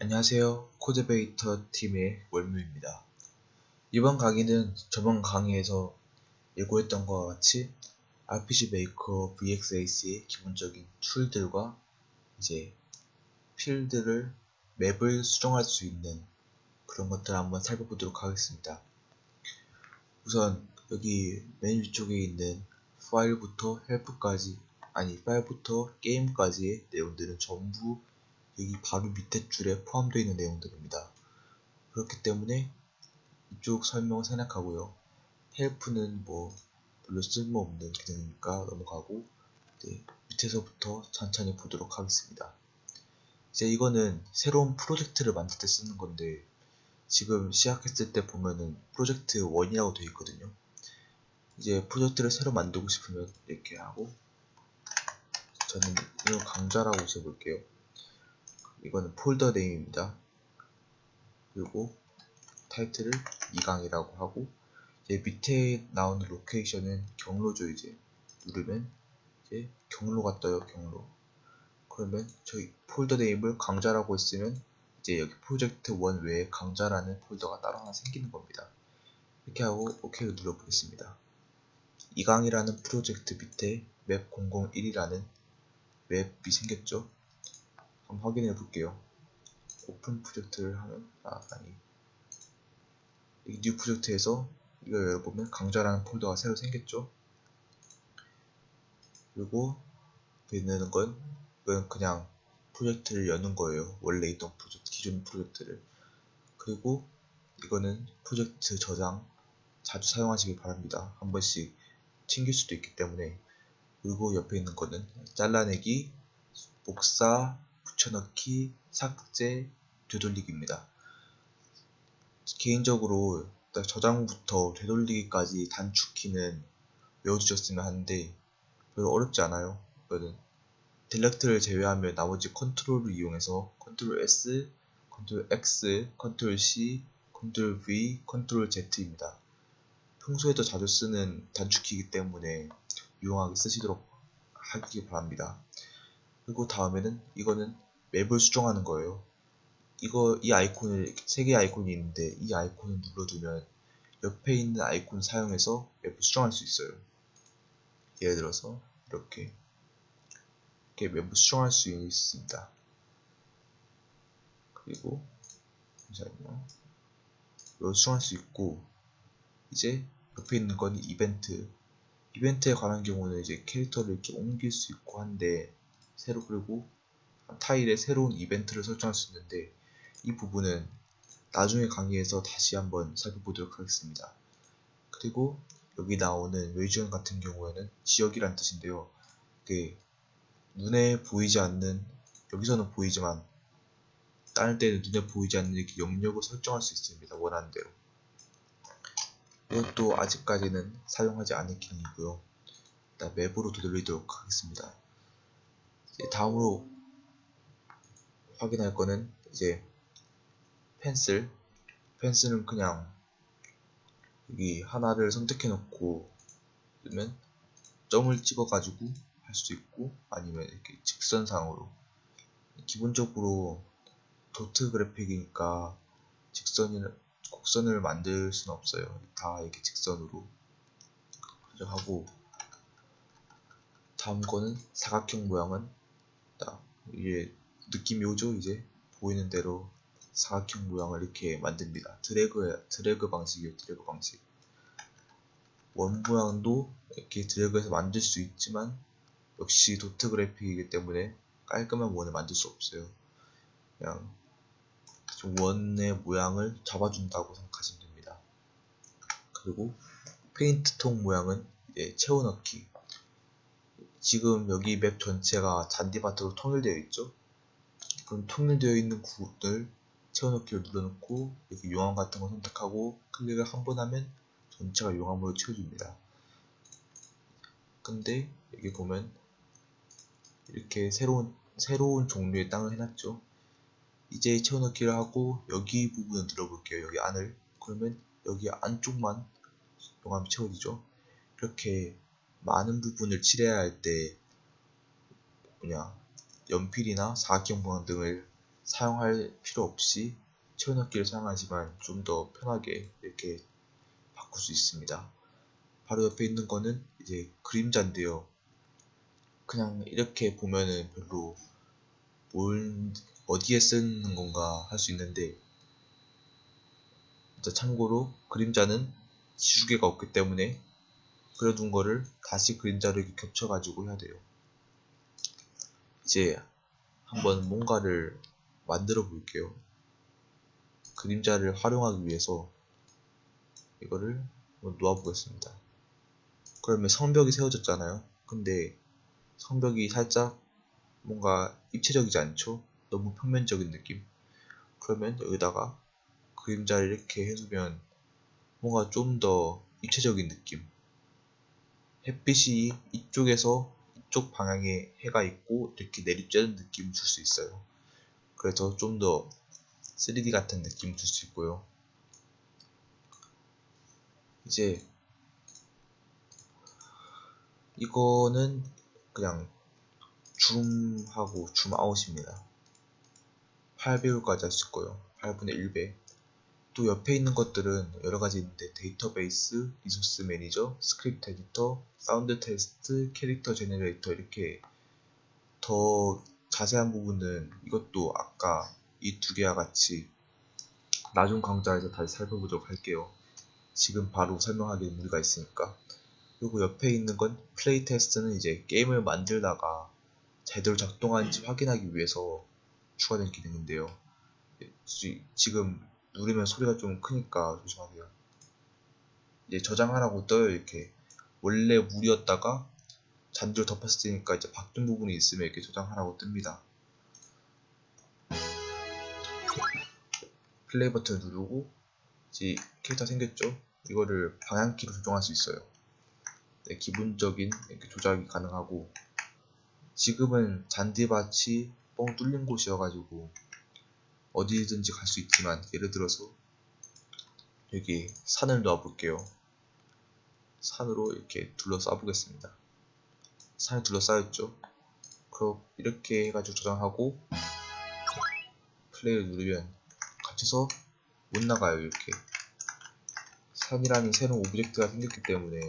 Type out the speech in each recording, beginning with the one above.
안녕하세요. 코드베이터 팀의 월뮤입니다. 이번 강의는 저번 강의에서 예고했던 것과 같이 RPG 메이커 VXAC의 기본적인 툴들과 이제 필드를 맵을 수정할 수 있는 그런 것들을 한번 살펴보도록 하겠습니다. 우선 여기 맨 위쪽에 있는 파일부터 헬프까지 아니 파일부터 게임까지의 내용들은 전부 여기 바로 밑에 줄에 포함되어 있는 내용들입니다. 그렇기 때문에 이쪽 설명을 생략하고요. 헬프는 뭐 별로 쓸모없는 기능이니까 넘어가고 네, 밑에서부터 천천히 보도록 하겠습니다. 이제 이거는 새로운 프로젝트를 만들 때 쓰는 건데 지금 시작했을 때 보면은 프로젝트 1이라고 되어 있거든요. 이제 프로젝트를 새로 만들고 싶으면 이렇게 하고 저는 이거 강좌라고 적을게요. 이거는 폴더 네임입니다. 그리고 타이틀을 2강이라고 하고 이제 밑에 나오는 로케이션은 경로죠 이제 누르면 이제 경로가 떠요 경로 그러면 저희 폴더 네임을 강좌라고 했으면 이제 여기 프로젝트 1 외에 강좌라는 폴더가 따로 하나 생기는 겁니다. 이렇게 하고 OK를 눌러보겠습니다. 2강이라는 프로젝트 밑에 맵 001이라는 맵이 생겼죠. 한번 확인해 볼게요. 오픈 프로젝트를 하면 아 아니 뉴 프로젝트에서 이거 열어보면 강좌라는 폴더가 새로 생겼죠. 그리고 있는 건 이건 그냥 프로젝트를 여는 거예요. 원래 있던 프로젝트 기존 프로젝트를 그리고 이거는 프로젝트 저장 자주 사용하시길 바랍니다. 한 번씩 튕길 수도 있기 때문에 그리고 옆에 있는 거는 잘라내기 복사 붙여넣기, 삭제, 되돌리기입니다. 개인적으로 저장부터 되돌리기까지 단축키는 외워주셨으면 하는데 별로 어렵지 않아요. 이거는 딜렉트를 제외하면 나머지 컨트롤을 이용해서 컨트롤 S, 컨트롤 X, 컨트롤 C, 컨트롤 V, 컨트롤 Z입니다. 평소에도 자주 쓰는 단축키이기 때문에 유용하게 쓰시도록 하기 바랍니다. 그리고 다음에는 이거는 맵을 수정하는 거예요. 이거 이 아이콘을 세 개의 아이콘이 있는데 이 아이콘을 눌러두면 옆에 있는 아이콘 사용해서 맵을 수정할 수 있어요. 예를 들어서 이렇게 이렇게 맵을 수정할 수 있습니다. 그리고 잠시만요. 맵을 수정할 수 있고 이제 옆에 있는 건 이벤트 이벤트에 관한 경우는 이제 캐릭터를 이렇게 옮길 수 있고 한데 새로 그리고 타일에 새로운 이벤트를 설정할 수 있는데 이 부분은 나중에 강의에서 다시 한번 살펴보도록 하겠습니다. 그리고 여기 나오는 레지언 같은 경우에는 지역이란 뜻인데요. 눈에 보이지 않는 여기서는 보이지만 다른 때는 눈에 보이지 않는 이렇게 영역을 설정할 수 있습니다. 원하는 대로. 이것도 아직까지는 사용하지 않은 기능이고요. 일단 맵으로 되돌리도록 하겠습니다. 다음으로 확인할 거는 이제 펜슬. 펜슬은 그냥 여기 하나를 선택해 놓고 그러면 점을 찍어 가지고 할수 있고 아니면 이렇게 직선상으로. 기본적으로 도트 그래픽이니까 직선을 곡선을 만들 수는 없어요. 다 이렇게 직선으로 하고. 다음 거는 사각형 모양은 이게 느낌이 오죠 이제? 보이는 대로 사각형 모양을 이렇게 만듭니다. 드래그 드래그 방식이에요 드래그 방식. 원 모양도 이렇게 드래그해서 만들 수 있지만 역시 도트 그래픽이기 때문에 깔끔한 원을 만들 수 없어요. 그냥 원의 모양을 잡아준다고 생각하시면 됩니다. 그리고 페인트 통 모양은 이제 채워넣기. 지금 여기 맵 전체가 잔디밭으로 통일되어 있죠 그럼 통일되어 있는 구를 채워넣기를 눌러놓고 여기 용암 같은 거 선택하고 클릭을 한 번 하면 전체가 용암으로 채워집니다. 근데 여기 보면 이렇게 새로운 새로운 종류의 땅을 해놨죠. 이제 채워넣기를 하고 여기 부분을 눌러볼게요. 여기 안을. 그러면 여기 안쪽만 용암이 채워지죠. 이렇게 많은 부분을 칠해야 할 때 뭐냐 연필이나 사각형 모양 등을 사용할 필요 없이 채워넣기를 사용하지만 좀 더 편하게 이렇게 바꿀 수 있습니다. 바로 옆에 있는 거는 이제 그림자인데요. 그냥 이렇게 보면은 별로 뭘 어디에 쓰는 건가 할 수 있는데 자, 참고로 그림자는 지우개가 없기 때문에 그려둔 거를 다시 이렇게 겹쳐가지고 해야 돼요. 이제 한번 뭔가를 만들어 볼게요. 그림자를 활용하기 위해서 이거를 놓아 보겠습니다. 그러면 성벽이 세워졌잖아요. 근데 성벽이 살짝 뭔가 입체적이지 않죠? 너무 평면적인 느낌. 그러면 여기다가 그림자를 이렇게 해두면 뭔가 좀 더 입체적인 느낌. 햇빛이 이쪽에서 이쪽 방향에 해가 있고 이렇게 내리쬐는 느낌을 줄 수 있어요. 그래서 좀 더 3D 같은 느낌을 줄 수 있고요. 이제 이거는 그냥 줌하고 줌아웃입니다. 8배율까지 할 수 있고요. 8분의 1배. 또 옆에 있는 것들은 여러 가지 있는데 데이터베이스, 리소스 매니저, 스크립트 에디터, 사운드 테스트, 캐릭터 제너레이터 이렇게 더 자세한 부분은 이것도 아까 이 두 개와 같이 나중 강좌에서 다시 살펴보도록 할게요. 지금 바로 설명하기엔 무리가 있으니까. 그리고 옆에 있는 건 플레이 테스트는 이제 게임을 만들다가 제대로 작동하는지 확인하기 위해서 추가된 기능인데요. 지금 누르면 소리가 좀 크니까 조심하세요. 이제 저장하라고 떠요 이렇게 원래 물이었다가 잔디로 덮었을 테니까 이제 바뀐 부분이 있으면 이렇게 저장하라고 뜹니다. 플레이 버튼을 누르고 이제 캐릭터 생겼죠? 이거를 방향키로 조정할 수 있어요. 네, 기본적인 이렇게 조작이 가능하고 지금은 잔디밭이 뻥 뚫린 곳이어가지고 어디든지 갈 수 있지만 예를 들어서 여기 산을 놓아 볼게요. 산으로 이렇게 둘러싸 보겠습니다. 산이 둘러싸였죠? 그럼 이렇게 해가지고 저장하고 플레이를 누르면 갇혀서 못 나가요 이렇게 산이라는 새로운 오브젝트가 생겼기 때문에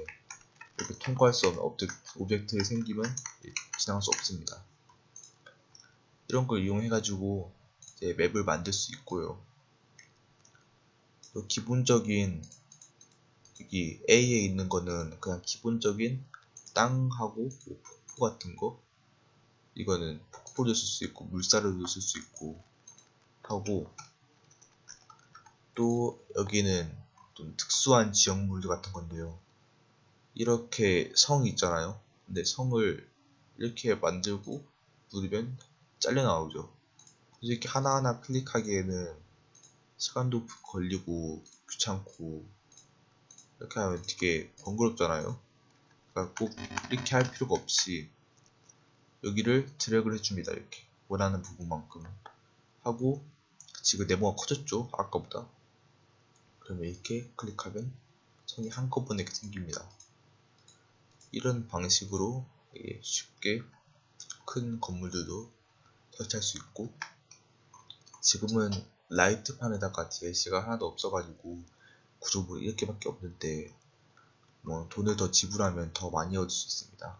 이렇게 통과할 수 없는 오브젝트 가 생기면 지나갈 수 없습니다. 이런 걸 이용해 가지고 이제 맵을 만들 수 있고요. 또 기본적인 여기 A에 있는 거는 그냥 기본적인 땅하고 뭐 폭포 같은 거 이거는 폭포를 쓸 수 있고 물살을 쓸 수 있고 하고 또 여기는 좀 특수한 지역물들 같은 건데요. 이렇게 성이 있잖아요. 근데 성을 이렇게 만들고 누르면 잘려 나오죠. 이렇게 하나하나 클릭하기에는 시간도 걸리고 귀찮고 이렇게 하면 되게 번거롭잖아요. 그러니까 꼭 이렇게 할 필요가 없이 여기를 드래그를 해줍니다. 이렇게 원하는 부분만큼 하고 지금 네모가 커졌죠? 아까보다 그러면 이렇게 클릭하면 성이 한꺼번에 이렇게 생깁니다. 이런 방식으로 쉽게 큰 건물들도 설치할 수 있고 지금은 라이트판에다가 DLC가 하나도 없어가지고 구조물이 이렇게밖에 없는데 뭐 돈을 더 지불하면 더 많이 얻을 수 있습니다.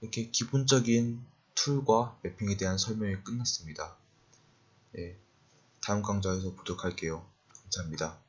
이렇게 기본적인 툴과 매핑에 대한 설명이 끝났습니다. 네, 다음 강좌에서 보도록 할게요. 감사합니다.